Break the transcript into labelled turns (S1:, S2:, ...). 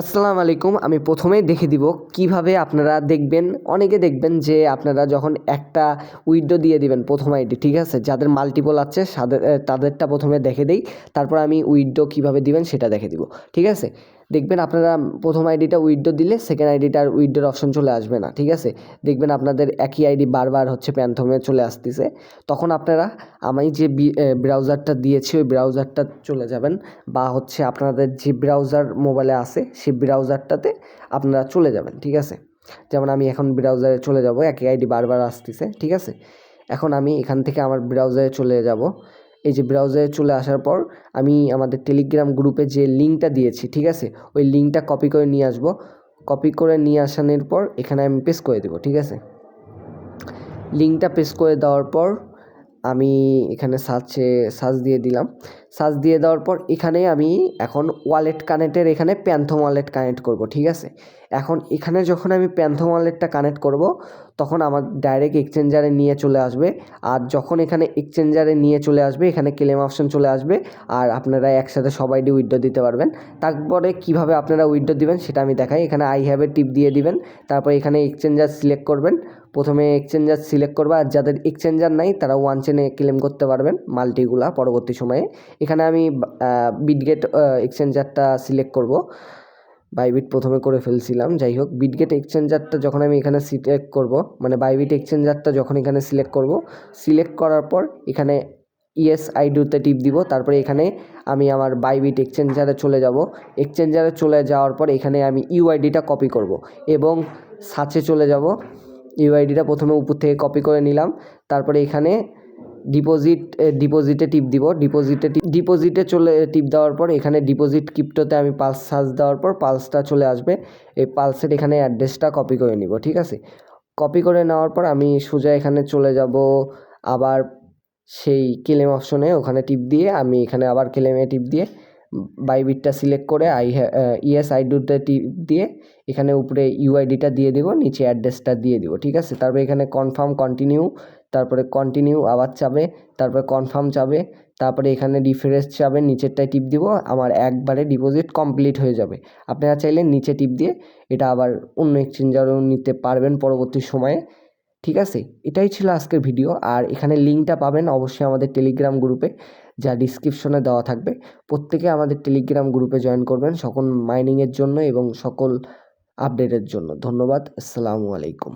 S1: আসসালামু আলাইকুম, আমি প্রথমেই দেখে দিব কীভাবে আপনারা দেখবেন, অনেকে দেখবেন যে আপনারা যখন একটা উইডো দিয়ে দিবেন প্রথম আইডি ঠিক আছে? যাদের মাল্টিপল আছে তাদেরটা প্রথমে দেখে দেই, তারপর আমি উইডো কীভাবে দিবেন সেটা দেখে দিব, ঠিক আছে? দেখবেন আপনারা প্রথম আইডিটা উইডো দিলে সেকেন্ড আইডিটার উইডোর অপশন চলে আসবে না, ঠিক আছে? দেখবেন আপনাদের একই আইডি বারবার হচ্ছে প্যান্থমে চলে আসতেছে। তখন আপনারা আমি যে ব্রাউজারটা দিয়েছি, ওই ব্রাউজারটা চলে যাবেন বা হচ্ছে আপনাদের যে ব্রাউজার মোবাইলে আছে, সেই ব্রাউজারটাতে আপনারা চলে যাবেন, ঠিক আছে? যেমন আমি এখন ব্রাউজারে চলে যাব, একই আইডি বারবার আসতেছে, ঠিক আছে? এখন আমি এখান থেকে আমার ব্রাউজারে চলে যাব। এই যে ব্রাউজারে চলে আসার পর আমি আমাদের টেলিগ্রাম গ্রুপে যে লিঙ্কটা দিয়েছি, ঠিক আছে? ওই লিঙ্কটা কপি করে নিয়ে আসব। কপি করে নিয়ে আসানোর পর এখানে আমি পেস্ট করে দেবো, ঠিক আছে? লিঙ্কটা পেস্ট করে দেওয়ার পর আমি এখানে সার্চে সার্চ দিয়ে দিলাম। সার্চ দিয়ে দেওয়ার পর এখানে আমি এখন ওয়ালেট কানেক্টের এখানে প্যান্থম ওয়ালেট কানেক্ট করব, ঠিক আছে? এখন এখানে যখন আমি প্যান্থম ওয়ালেটটা কানেক্ট করব, তখন আমার ডাইরেক্ট এক্সচেঞ্জারে নিয়ে চলে আসবে। আর যখন এখানে এক্সচেঞ্জারে নিয়ে চলে আসবে, এখানে ক্লেম অপশন চলে আসবে, আর আপনারা একসাথে সবাই উইড্রো দিতে পারবেন। তারপরে কীভাবে আপনারা উইড্রো দিবেন সেটা আমি দেখাই। এখানে আই হ্যাভ টিপ দিয়ে দিবেন, তারপর এখানে এক্সচেঞ্জার সিলেক্ট করবেন। প্রথমে এক্সচেঞ্জার সিলেক্ট করবা, আর যাদের এক্সচেঞ্জার নাই, তারা ওয়ান চেনে ক্লেম করতে পারবেন মাল্টিগুলা পরবর্তী সময়ে। এখানে আমি বিটগেট এক্সচেঞ্জারটা সিলেক্ট করব। বাইবিট প্রথমে করে ফেলছিলাম। যাই হোক বিটগেট এক্সচেঞ্জারটা যখন আমি এখানে সিলেক্ট করব মানে বাইবিট এক্সচেঞ্জারটা যখন এখানে সিলেক্ট করব সিলেক্ট করার পর এখানে ইএস আইডিতে টিপ দিব। তারপরে এখানে আমি আমার বাইবিট এক্সচেঞ্জারে চলে যাব। এক্সচেঞ্জারে চলে যাওয়ার পর এখানে আমি ইউআইডিটা কপি করব এবং সাচে চলে যাব। ইউআইডিটা প্রথমে উপর থেকে কপি করে নিলাম। তারপরে এখানে ডিপোজিট ডিপোজিটে টিপ দিব। ডিপোজিটে ডিপোজিটে চলে টিপ দেওয়ার পর এখানে ডিপোজিট ক্রিপ্টোতে আমি পালস সার্চ দেওয়ার পর পালসটা চলে আসবে। এই পালসের এখানে অ্যাড্রেসটা কপি করে নিব, ঠিক আছে? কপি করে নেওয়ার পর আমি সোজা এখানে চলে যাব, আবার সেই ক্লেম অপশনে ওখানে টিপ দিয়ে আমি এখানে আবার ক্লেমে টিপ দিয়ে বাইবিটটা সিলেক্ট করে আই ইএস আইডিতে টিপ দিয়ে এখানে উপরে ইউআইডিটা দিয়ে দেবো, নিচে অ্যাড্রেসটা দিয়ে দিব, ঠিক আছে? তারপরে এখানে কনফার্ম কন্টিনিউ তারপরে কন্টিনিউ আবার চাবে, তারপরে কনফার্ম চাবে, তারপরে এখানে রিফ্রেশ চাবে নিচেরটায় টিপ দিব, আমার একবারে ডিপোজিট কমপ্লিট হয়ে যাবে। আপনারা চাইলে নিচে টিপ দিয়ে এটা আবার অন্য এক্সচেঞ্জারও নিতে পারবেন পরবর্তী সময়ে, ঠিক আছে? এটাই ছিল আজকের ভিডিও আর এখানে লিঙ্কটা পাবেন অবশ্যই আমাদের টেলিগ্রাম গ্রুপে যা ডিসক্রিপশনে দেওয়া থাকবে। প্রত্যেকে আমাদের টেলিগ্রাম গ্রুপে জয়েন করবেন সকল মাইনিংয়ের জন্য এবং সকল আপডেটের জন্য। ধন্যবাদ, আসসালামু আলাইকুম।